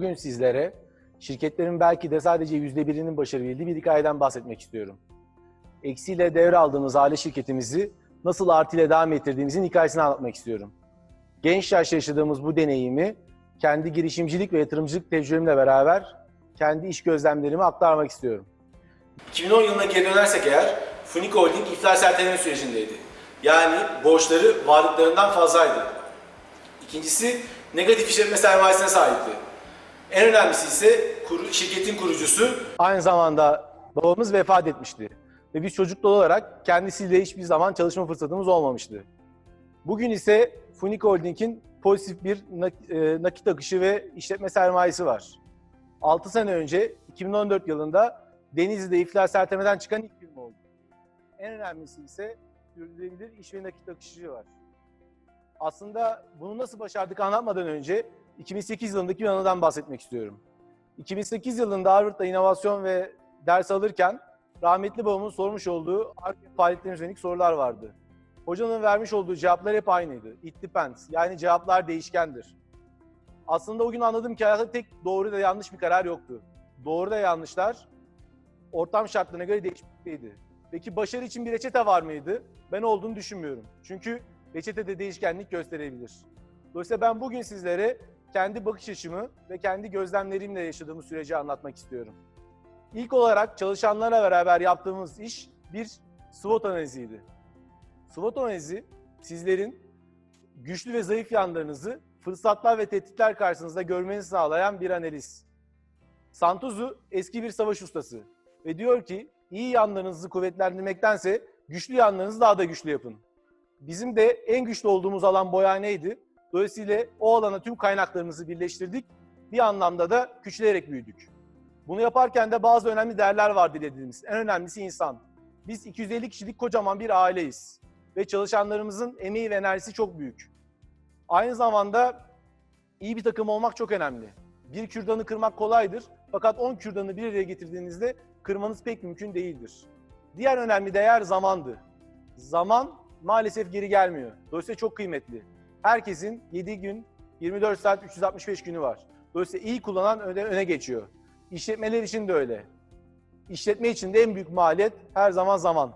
Bugün sizlere şirketlerin belki de sadece yüzde birinin başarabildiği bir hikayeden bahsetmek istiyorum. Eksiyle devraldığımız aile şirketimizi nasıl artıyla devam ettirdiğimizin hikayesini anlatmak istiyorum. Genç yaşta yaşadığımız bu deneyimi kendi girişimcilik ve yatırımcılık tecrübemle beraber kendi iş gözlemlerimi aktarmak istiyorum. 2010 yılına geri dönersek eğer Funic Holding iflas erteleme sürecindeydi. Yani borçları varlıklarından fazlaydı. İkincisi negatif işletme sermayesine sahipti. En önemlisi ise kuru- şirketin kurucusu aynı zamanda babamız vefat etmişti. Ve biz çocuklu olarak kendisiyle hiçbir zaman çalışma fırsatımız olmamıştı. Bugün ise Funic Holding'in pozitif bir e, nakit akışı ve işletme sermayesi var. 6 sene önce 2014 yılında Denizli'de iflas ertemeden çıkan ilk firma oldu. En önemlisi ise sürdürülebilir iş ve nakit akışı var. Aslında bunu nasıl başardık anlatmadan önce 2008 yılındaki bir anıdan bahsetmek istiyorum. 2008 yılında Harvard'da inovasyon ve ders alırken rahmetli babamın sormuş olduğu ARGE faaliyetlerine yönelik sorular vardı. Hocanın vermiş olduğu cevaplar hep aynıydı. It depends. Yani cevaplar değişkendir. Aslında o gün anladım ki hayatta tek doğru da yanlış bir karar yoktu. Doğru da yanlışlar ortam şartlarına göre değişmekteydi. Peki başarı için bir reçete var mıydı? Ben olduğunu düşünmüyorum. Çünkü reçete de değişkenlik gösterebilir. Dolayısıyla ben bugün sizlere kendi bakış açımı ve kendi gözlemlerimle yaşadığımız süreci anlatmak istiyorum. İlk olarak çalışanlarla beraber yaptığımız iş bir SWOT analiziydi. SWOT analizi sizlerin güçlü ve zayıf yanlarınızı fırsatlar ve tehditler karşısında görmenizi sağlayan bir analiz. Santuzu eski bir savaş ustası ve diyor ki iyi yanlarınızı kuvvetlendirmektense güçlü yanlarınızı daha da güçlü yapın. Bizim de en güçlü olduğumuz alan boyaneydi. Dolayısıyla o alana tüm kaynaklarımızı birleştirdik. Bir anlamda da küçülerek büyüdük. Bunu yaparken de bazı önemli değerler var dilediğimiz. En önemlisi insan. Biz 250 kişilik kocaman bir aileyiz. Ve çalışanlarımızın emeği ve enerjisi çok büyük. Aynı zamanda iyi bir takım olmak çok önemli. Bir kürdanı kırmak kolaydır. Fakat 10 kürdanı bir araya getirdiğinizde kırmanız pek mümkün değildir. Diğer önemli değer zamandı. Zaman maalesef geri gelmiyor. Dolayısıyla çok kıymetli. Herkesin 7 gün, 24 saat, 365 günü var. Dolayısıyla iyi kullanan öne, öne geçiyor. İşletmeler için de öyle. İşletme için de en büyük maliyet her zaman zaman.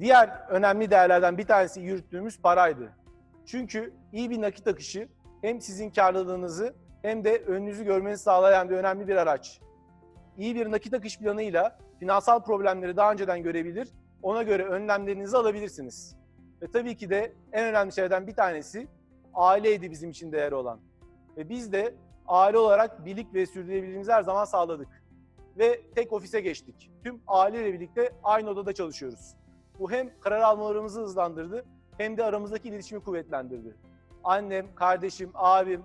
Diğer önemli değerlerden bir tanesi yürüttüğümüz paraydı. Çünkü iyi bir nakit akışı hem sizin karlılığınızı hem de önünüzü görmenizi sağlayan bir önemli bir araç. İyi bir nakit akış planıyla finansal problemleri daha önceden görebilir, ona göre önlemlerinizi alabilirsiniz. Ve tabii ki de en önemli şeylerden bir tanesi aileydi bizim için değerli olan. Ve biz de aile olarak birlik ve sürdürülebilirliğimizi her zaman sağladık. Ve tek ofise geçtik. Tüm aileyle birlikte aynı odada çalışıyoruz. Bu hem karar almalarımızı hızlandırdı hem de aramızdaki iletişimi kuvvetlendirdi. Annem, kardeşim, abim,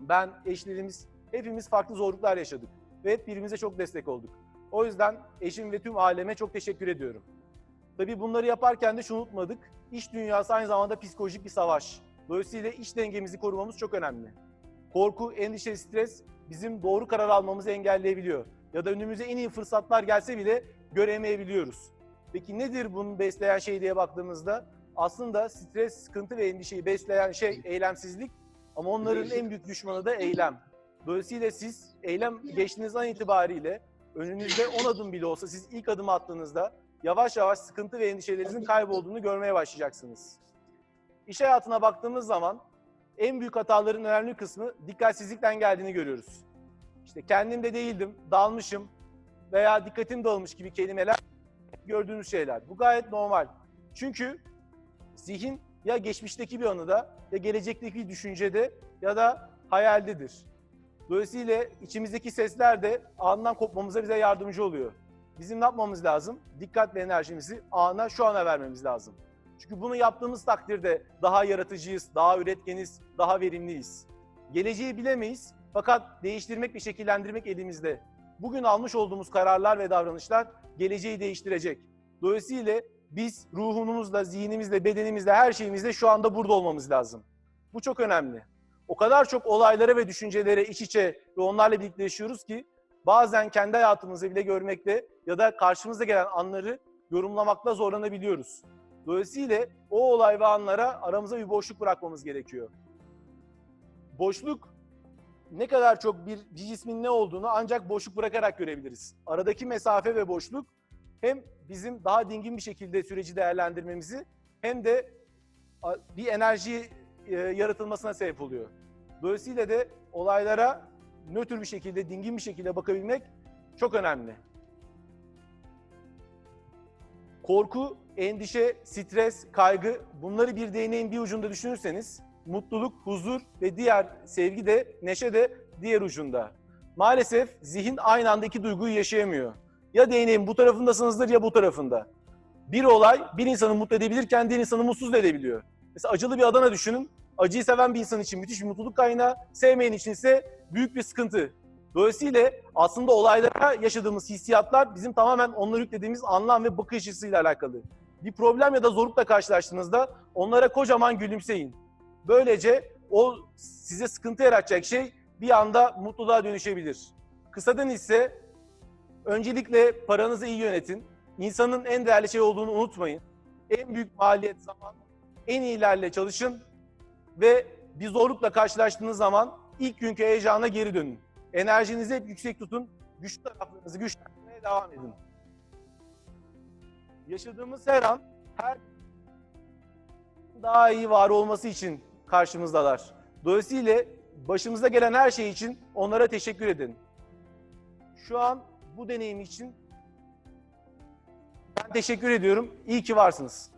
ben, eşlerimiz hepimiz farklı zorluklar yaşadık. Ve hep birbirimize çok destek olduk. O yüzden eşim ve tüm aileme çok teşekkür ediyorum. Tabii bunları yaparken de şunu unutmadık. İş dünyası aynı zamanda psikolojik bir savaş. Dolayısıyla iş dengemizi korumamız çok önemli. Korku, endişe, stres bizim doğru karar almamızı engelleyebiliyor. Ya da önümüze en iyi fırsatlar gelse bile göremeyebiliyoruz. Peki nedir bunu besleyen şey diye baktığımızda? Aslında stres, sıkıntı ve endişeyi besleyen şey eylemsizlik ama onların en büyük düşmanı da eylem. Dolayısıyla siz eylem geçtiğiniz an itibariyle önünüzde 10 adım bile olsa siz ilk adımı attığınızda yavaş yavaş sıkıntı ve endişelerinizin kaybolduğunu görmeye başlayacaksınız. İş hayatına baktığımız zaman en büyük hataların önemli kısmı dikkatsizlikten geldiğini görüyoruz. İşte kendimde değildim, dalmışım veya dikkatim dağılmış gibi kelimeler gördüğünüz şeyler. Bu gayet normal. Çünkü zihin ya geçmişteki bir anıda ya gelecekteki bir düşüncede ya da hayaldedir. Dolayısıyla içimizdeki sesler de andan kopmamıza bize yardımcı oluyor. Bizim ne yapmamız lazım? Dikkat ve enerjimizi ana şu ana vermemiz lazım. Çünkü bunu yaptığımız takdirde daha yaratıcıyız, daha üretkeniz, daha verimliyiz. Geleceği bilemeyiz fakat değiştirmek ve şekillendirmek elimizde. Bugün almış olduğumuz kararlar ve davranışlar geleceği değiştirecek. Dolayısıyla biz ruhumuzla, zihnimizle, bedenimizle, her şeyimizle şu anda burada olmamız lazım. Bu çok önemli. O kadar çok olaylara ve düşüncelere iç içe ve onlarla birlikte yaşıyoruz ki bazen kendi hayatımızı bile görmekte ya da karşımıza gelen anları yorumlamakta zorlanabiliyoruz. Dolayısıyla o olay ve anlara aramıza bir boşluk bırakmamız gerekiyor. Boşluk ne kadar çok bir, bir cismin ne olduğunu ancak boşluk bırakarak görebiliriz. Aradaki mesafe ve boşluk hem bizim daha dingin bir şekilde süreci değerlendirmemizi hem de bir enerji e, yaratılmasına sebep oluyor. Dolayısıyla da olaylara nötr bir şekilde, dingin bir şekilde bakabilmek çok önemli. Korku, endişe, stres, kaygı bunları bir değneğin bir ucunda düşünürseniz mutluluk, huzur ve diğer sevgi de, neşe de diğer ucunda. Maalesef zihin aynı anda iki duyguyu yaşayamıyor. Ya değneğin bu tarafındasınızdır ya bu tarafında. Bir olay bir insanı mutlu edebilirken diğer insanı mutsuz edebiliyor. Mesela acılı bir Adana düşünün. Acıyı seven bir insan için müthiş bir mutluluk kaynağı, sevmeyen için ise büyük bir sıkıntı. Dolayısıyla aslında olaylara yaşadığımız hissiyatlar bizim tamamen onlara yüklediğimiz anlam ve bakış açısıyla alakalı. Bir problem ya da zorlukla karşılaştığınızda onlara kocaman gülümseyin. Böylece o size sıkıntı yaratacak şey bir anda mutluluğa dönüşebilir. Kısadan ise öncelikle paranızı iyi yönetin. İnsanın en değerli şey olduğunu unutmayın. En büyük maliyet zaman. En iyilerle çalışın ve bir zorlukla karşılaştığınız zaman ilk günkü heyecana geri dönün. Enerjinizi hep yüksek tutun. Güçlü taraflarınızı güçlendirmeye devam edin. Yaşadığımız her an her daha iyi var olması için karşımızdalar. Dolayısıyla başımıza gelen her şey için onlara teşekkür edin. Şu an bu deneyim için ben teşekkür ediyorum. İyi ki varsınız.